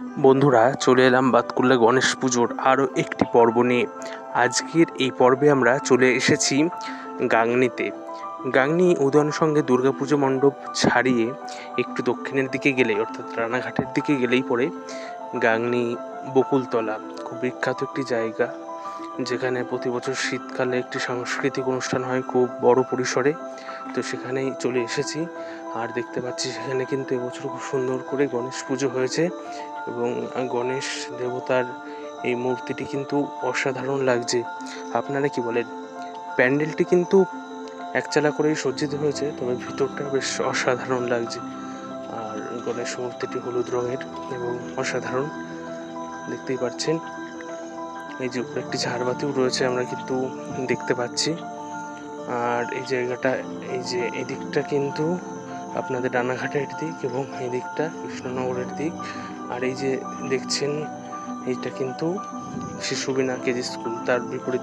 বন্ধুরা, চলে এলাম বাতকুল্লা গণেশ পুজোর আরও একটি পর্ব নিয়ে। আজকের এই পর্বে আমরা চলে এসেছি গাংনিতে। গাংনি উদয়ন সঙ্গে দুর্গাপুজো মণ্ডপ ছাড়িয়ে একটু দক্ষিণের দিকে গেলেই, অর্থাৎ রানাঘাটের দিকে গেলেই পরে গাংনি বকুলতলা। খুব বিখ্যাত একটি জায়গা। যেখানে প্রতি বছর শীতকালে একটি সাংস্কৃতিক অনুষ্ঠান হয় খুব বড় পরিসরে, তো সেখানেই চলে এসেছি। আর দেখতে পাচ্ছি সেখানে কিন্তু এবছর খুব সুন্দর করে গণেশ পুজো হয়েছে এবং গণেশ দেবতার এই মূর্তিটি কিন্তু অসাধারণ লাগছে। আপনারা কি বলেন? প্যান্ডেলটি কিন্তু একচালা করেই সজ্জিত হয়েছে, তবে ভিতরটা বেশ অসাধারণ লাগছে। আর গণেশ মূর্তিটি হলুদ রঙের এবং অসাধারণ। দেখতেই পাচ্ছেন। এই যে একটি ঝাড়বাতিও রয়েছে, আমরা কিন্তু দেখতে পাচ্ছি। আর এই জায়গাটা, এই যে এদিকটা কিন্তু আপনাদের রানাঘাটের দিক এবং এই দিকটা কৃষ্ণনগরের দিক। আর এই যে দেখছেন, এইটা কিন্তু শিশু বিনা কেজি স্কুল, তার বিপরীত